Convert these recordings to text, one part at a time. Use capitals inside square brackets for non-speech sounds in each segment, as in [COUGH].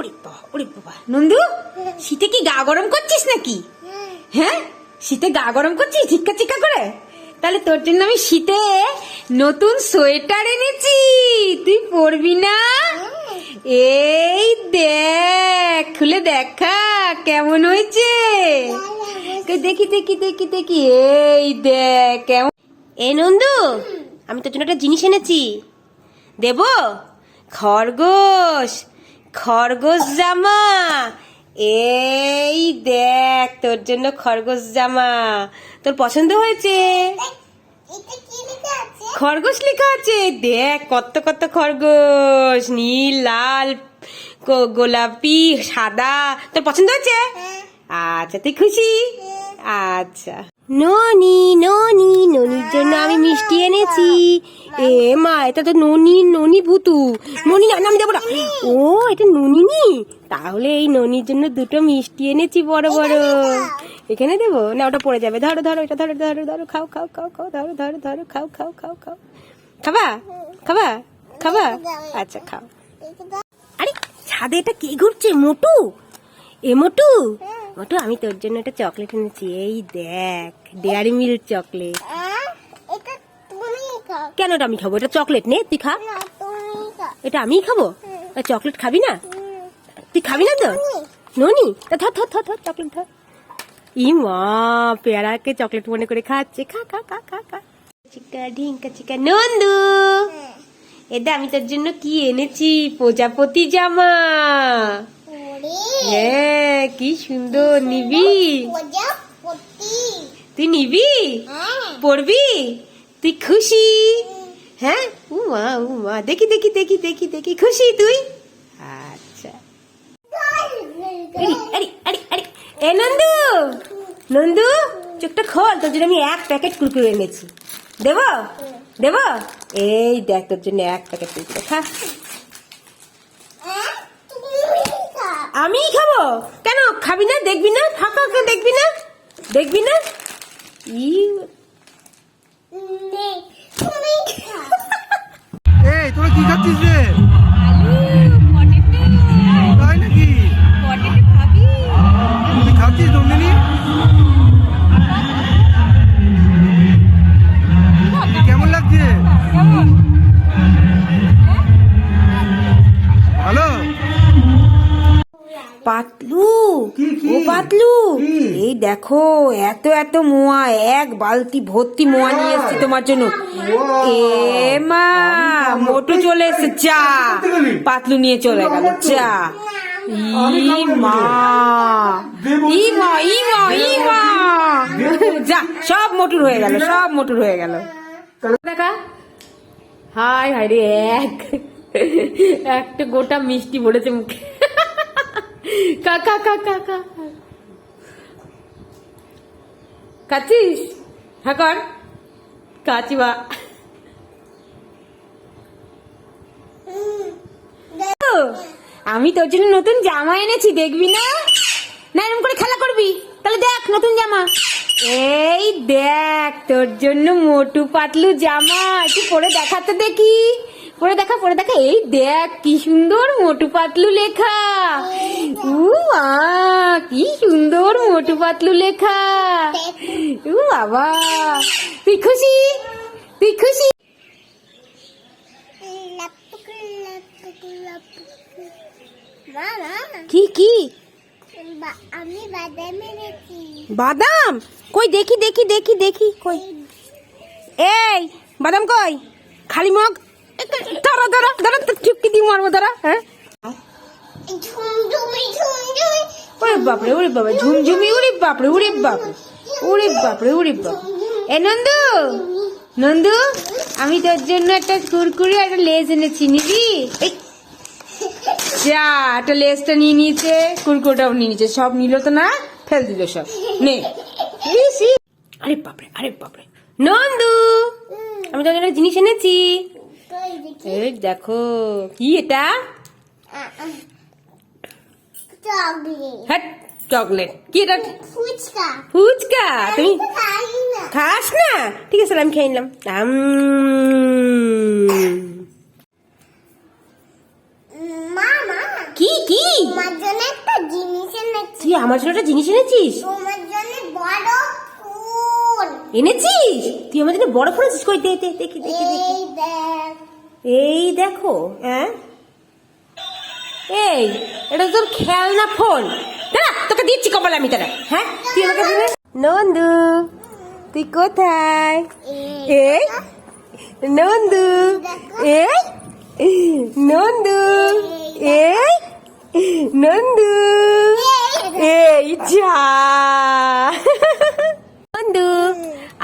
ওরে বাবা ওরে বাবা। নন্দু, শীতে কি গা গরম করছিস নাকি? হ্যাঁ? শীতে গা গরম করছিস? চিক্কা চিক্কা করে? তাহলে তোর জন্য আমি শীতে নতুন সোয়েটার এনেছি। তুই পরবি না? এই দেখ, খুলে দেখা, কেমন হয়েছে? দেখি দেখি দেখি দেখি। এই দেখ, কেমন এ নন্দু, আমি তোর জন্য একটা জিনিস এনেছি। দেব? খরগোশ। খরগোশ জামা। এই দেখ তোর জন্য খরগোশ জামা। তোর পছন্দ হয়েছে? খরগোশ লেখা আছে? দেখ কত কত খরগোশ। নীল লাল গোলাপি সাদা। তোর পছন্দ হয়েছে? আচ্ছা তুই খুশি? আচ্ছা। ননি ননি, ননির জন্য আমি মিষ্টি এনেছি। এ মা, এটা তো ননি ননি ভুতু। ননি, না নাম দেবো না। ও, এটা ননি নি তাহলে এই ননির জন্য দুটো মিষ্টি এনেছি, বড় বড়। এখানে দেবো? না, ওটা পড়ে যাবে। ধরো ধরো, এটা ধরো ধরো ধরো, খাও খাও খাও খাও, ধরো ধরো ধরো, খাও খাও খাও খাও। খাবা? খাবা? খাবা? আচ্ছা খাও। আরে, ছাদে এটা কে ঘুরছে? মোটু? এ, মোটু? মোটু, আমি তোর জন্য একটা চকলেট এনেছি। এই দেখ। ডেয়ারি মিল্ক চকলেট কেন এটা আমি খাব? এটা চকলেট নে তুই খা। এটা আমিই খাব? চকলেট খাবি না? তুই খাবি না তো? ননি। তা ধর ধর ধর ধর চকলেট ধর। ই মা পেয়ারাকে চকলেট মনে করে খাচ্ছে। খা খা খা খা খা। চিকা ঢিঙ্কা চিকা নন্দু। এটা আমি তোর জন্য কি এনেছি? প্রজাপতি জামা। হ্যাঁ কি সুন্দর নিবি। প্রজাপতি। তুই নিবি? হ্যাঁ। পড়বি? তুই খুশি? হ্যাঁ? উমা উমা। দেখি দেখি দেখি দেখি দেখি। খুশি তুই? আচ্ছা। এ নন্দু! নন্দু চোখটা খোল। তোর জন্য আমি এক প্যাকেট কুরকুরে এনেছি। দেব? দেব? এই দেখ তোর জন্য এক প্যাকেট কুরকুরে। খা। আহ, আমি খাব? কেন? খাবি না? দেখবি না? ফাঁকা দেখবি না? দেখবি না? এই তোরা কি খাচ্ছিস রে? তাই নাকি? তুই খাচ্ছিস নন্দিনী? কেমন লাগছে? ভালো? পাতলু। কি, পাতলু? এই দেখো এত এত মোয়া এক বালতি ভর্তি মোয়া নিয়ে এসেছি তোমার জন্য। এ মা মোটু চলে এসেছে চা পাতলু। নিয়ে চলে গেল চা মা। দেবো। ই ই মা ই মা। যা সব মোটুর হয়ে গেল সব মোটুর হয়ে গেল। দেখা। হাই হাই রে এক। একটা গোটা মিষ্টি পড়েছে মুখে। কাকা কাকা কাকা হ্যাঁ কর। কাচি বা আমি তোর জন্য নতুন জামা এনেছি, দেখবি না? না এরকম করে খেলা করবি? তাহলে দেখ, নতুন জামা। এই দেখ, তোর জন্য মোটু পাতলু জামা। একটু পরে দেখাতে দেখি। পরে দেখা পরে দেখা এই দেখ কি সুন্দর মোটু পাতলু লেখা। উ কি সুন্দর মোটু পাতলু লেখা। উ বাবা। তুই খুশি? তুই খুশি? কি কি আমি বাদাম এনেছি। বাদাম? কই দেখি দেখি দেখি দেখি কই? এই বাদাম কই? খালি মগ। ধরো ধরো তো চুপকি দিয়ে মারবো ধরো হ্যাঁ? ওরে বাপরে ওরে বাবা ঝুমঝুমি ওরে বাপরে ওরে বাপরে ওরে বাপরে ওরে বাপরে। এ নন্দু নন্দু আমি তোর জন্য একটা কুরকুরি আর একটা লেজ এনেছি নিবি? যা একটা লেজটা নিয়ে নিয়েছে কুরকুরটাও নিয়ে নিয়েছে সব নিল তো না ফেল দিল সব। নে। আরে বাপরে আরে বাপরে। নন্দু আমি তোর জন্য একটা জিনিস এনেছি। এই দেখো কি এটা? Chocolate chocolate. কি এটা? ফুচকা। ফুচকা তুমি খাস না? ঠিক আছে আমি খেয়ে নিলাম। কি কি? তোমার জন্য একটা জিনিস এনেছি। তুই আমার জন্য একটা জিনিস এনেছিস তোমার জন্য বড় ফুল এনেছিস? তুই আমার জন্য বড় ফোন আছিস কই? দে দেখি দেখি দেখি। এই দেখো হ্যাঁ? এই এটা তোর খেলনা ফোন। দাঁড়া তোকে দিচ্ছি কপাল আমি তারা হ্যাঁ? তুই আমাকে দিবি? নন্দু তুই কোথায়? এই নন্দু এই নন্দু এই নন্দু। এই যা।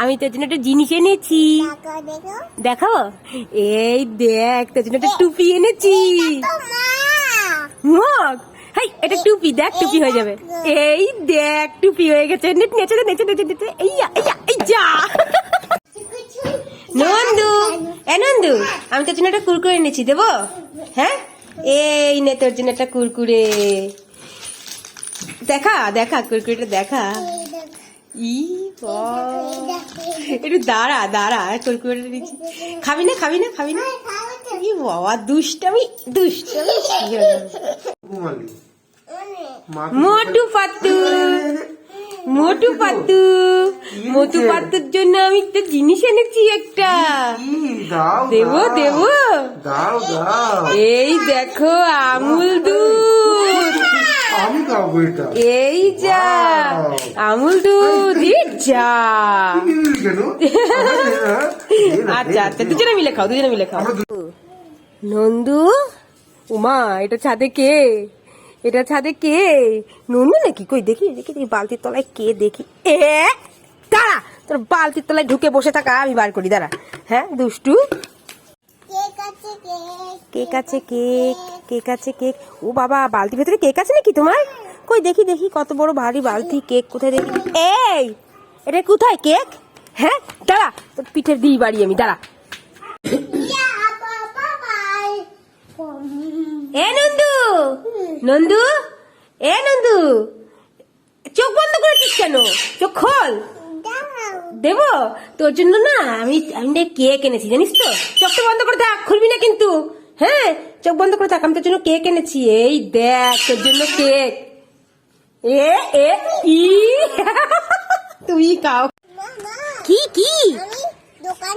আমি তোর জন্য একটা জিনিস এনেছি। দেখো এই দেখ তোর জন্য একটা টুপি এনেছি। মগ হাই এটা টুপি দেখ টুপি হয়ে যাবে। এই দেখ টুপি হয়ে গেছে। নেচে নেচে নেচে নেচে এই যা, এই যা, এই যা। নন্দু এ নন্দু আমি তোর জন্য একটা কুরকুরে এনেছি দেবো? হ্যাঁ? এই নে তোর জন্য একটা কুরকুরে। দেখা দেখা কুরকুরেটা দেখা। ই। একটু দাঁড়া দাঁড়া কুরকুরেটা দিচ্ছি। খাবি না খাবি না খাবি না। ই বাবা দুষ্টামি দুষ্টামি। মোটু পাতু মোটু পাতু। মোটু পাতুর জন্য আমি তো জিনিস এনেছি একটা। দেবো। দেবো। এই দেখো আমুল দুধ। এটা এই যা আমুল দুধ যা। না, [LAUGHS] আচ্ছা আচ্ছা দুজনে মিলে খাও দুজনে মিলে খাও। নন্দু উমা এটা ছাদে কে? এটা ছাদে কে? নন্দু নাকি? কই দেখি দেখি দেখি বালতির তলায় কে দেখি। এ দাঁড়া তোর বালতির তলায় ঢুকে বসে থাকা আমি বার করি দাঁড়া। হ্যাঁ দুষ্টু? কেক আছে কেক। কেক আছে কেক কেক আছে কেক। ও বাবা বালতির ভেতরে কেক আছে নাকি তোমার? কই দেখি দেখি কত বড় ভারী বালতি, কেক কোথায় দেখি? এই, এটা কোথায় কেক? হ্যাঁ দাঁড়া, তোর পিঠের দিই বাড়ি আমি, দাঁড়া। এ নন্দু নন্দু, এ নন্দু, চোখ বন্ধ করেছিস কেন? চোখ খোল। দেব? তোর জন্য না আমি আমি কেক এনেছি, জানিস তো? চোখটা বন্ধ করে থাক, খুলবি না কিন্তু। হ্যাঁ চোখ বন্ধ করে থাক, আমি তোর জন্য কেক এনেছি। এই দেখ, তোর জন্য কেক। এ এ ই। তুই খাও মামা কি? কি দোকান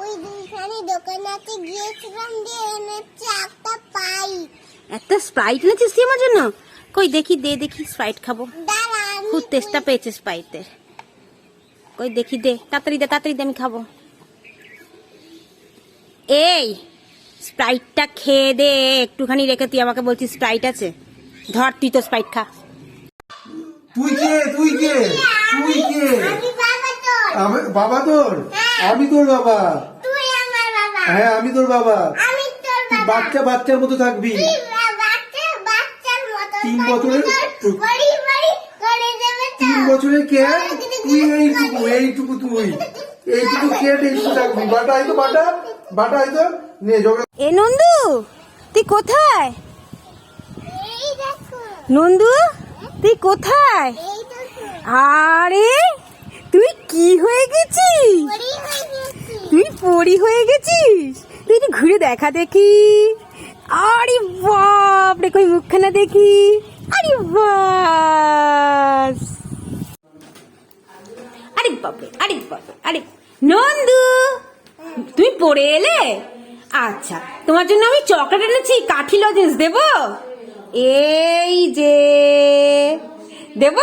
ওই দুইখানে দোকানাতে গিয়েছিলাম দিয়ে এনেছি একটা পাই। একটা স্প্রাইট এনেছিস তুই আমার জন্য? কই দেখি দে দেখি স্প্রাইট খাব। খুব তেষ্টা পেয়েছে স্প্রাইটের কই দেখি দে তাড়াতাড়ি দে তাড়াতাড়ি দে আমি খাব। এই স্প্রাইটটা খেয়ে দে একটুখানি রেখে তুই আমাকে বলছিস স্প্রাইট আছে। ধর তুই তো স্প্রাইট খা। তুই কে? তুই কে? তুই কে? আমি বাবা তোর? আমি- তোর বাবা। তুই আমার বাবা। হ্যাঁ আমি তোর বাবা। তুই বাচ্চা বাচ্চার মতো থাকবি। তিন বছরের- তিন বছরের কে? তুই এইটুকু এইটুকু তুই। এইটুকু কে এইটুকু থাকবি? বাটা হয়তো বাটা। বাটা হয়তো নে ঝগড়া। এ নন্দু তুই কোথায়? নন্দু? তুই কোথায়? আরে, তুই কি হয়ে গেছিস? গেছি তুই পরি হয়ে গেছিস? তুই ঘুরে দেখা দেখি। আরে বাপ রে কই মুখখানা দেখি। আরে বাস। আরে বাপরে আরে বাপরে, আরে। নন্দু, তুমি পড়ে এলে? আচ্ছা তোমার জন্য আমি চকলেট এনেছি, কাঠি লজেন্স দেব? এই যে দেব?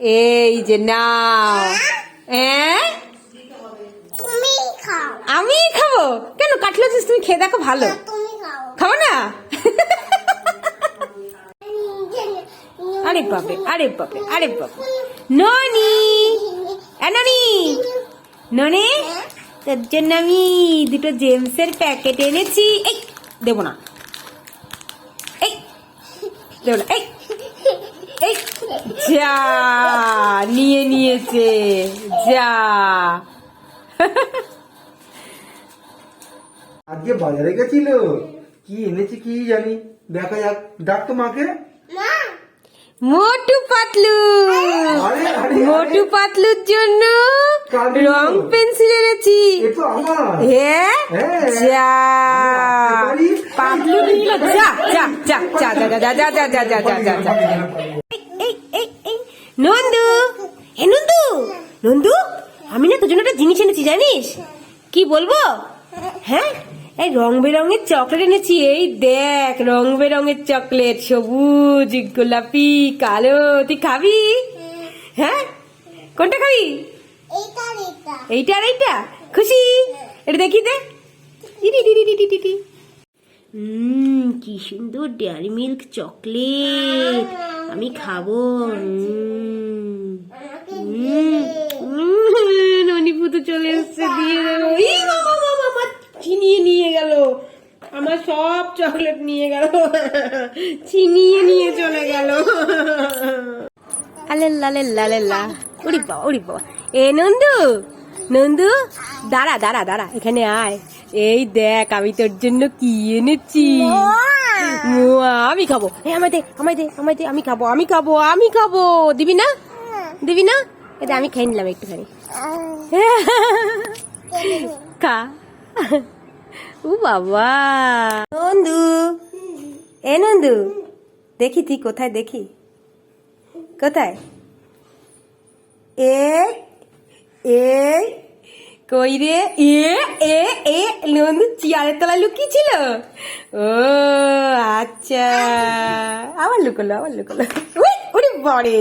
এই যে নাও। হ্যাঁ? আমি খাব? কেন লজেন্স তুমি খেয়ে দেখো ভালো। খাও। খাব না? আরে বাপরে আরে বাপরে আরে বাপরে। ননি! ননি! ননি? তোর জন্য আমি দুটো জেমসের প্যাকেট এনেছি। এই দেবো না। দেবো না এই এই যা নিয়ে নিয়েছে যা। আজকে বাজারে গেছিল কি এনেছি কি জানি দেখা যাক ডাক তো মাকে। মোটু পাতলু মোটু পাতলুর জন্য? রং পেন্সিল এনেছি। হ্যাঁ হ্যাঁ। যা? পাতলু নিল যা যা যা যা যা যা যা যা যা যা যা যা যা এই এই এই নন্দু হে নন্দু নন্দু আমি না তোর জন্য একটা জিনিস এনেছি জানিস কি বলব হ্যাঁ এই রং বেরঙের চকলেট এনেছি এই দেখ রং বেরঙের চকলেট সবুজ গোলাপি কালো তুই খাবি হ্যাঁ কোনটা খাবি এইটা আর এইটা খুশি এটা দেখি দে উম, কি সুন্দর ডেয়ারি মিল্ক চকলেট আমি খাব। উম। উম, উম, তো চলে এসছে দিয়ে আমার চিনিয়ে নিয়ে গেল। আমার সব চকলেট নিয়ে গেল। চিনিয়ে নিয়ে চলে গেল। আলেল্লা আলেল্লা আলেল্লা। উড়ি বাবা উড়ি বাবা। এ নন্দু নন্দু দাঁড়া দাঁড়া দাঁড়া এখানে আয়। এই দেখ আমি তোর জন্য কি এনেছি? আমি খাব। আমায় দে আমায় দে আমায় দে আমি খাব আমি খাব আমি খাব। দিবি না? দিবি না? এটা আমি খেয়ে নিলাম একটুখানি। [LAUGHS] খা। ও বাবা। নন্দু। এ নন্দু দেখি তুই কোথায় দেখি। কোথায়? এ এ কই রে? এ এ এ নন্দু চেয়ারের তলায় লুকিয়ে ছিল ও আচ্ছা। আবার লুকলো আবার লুকলো। উড়ে বড়ে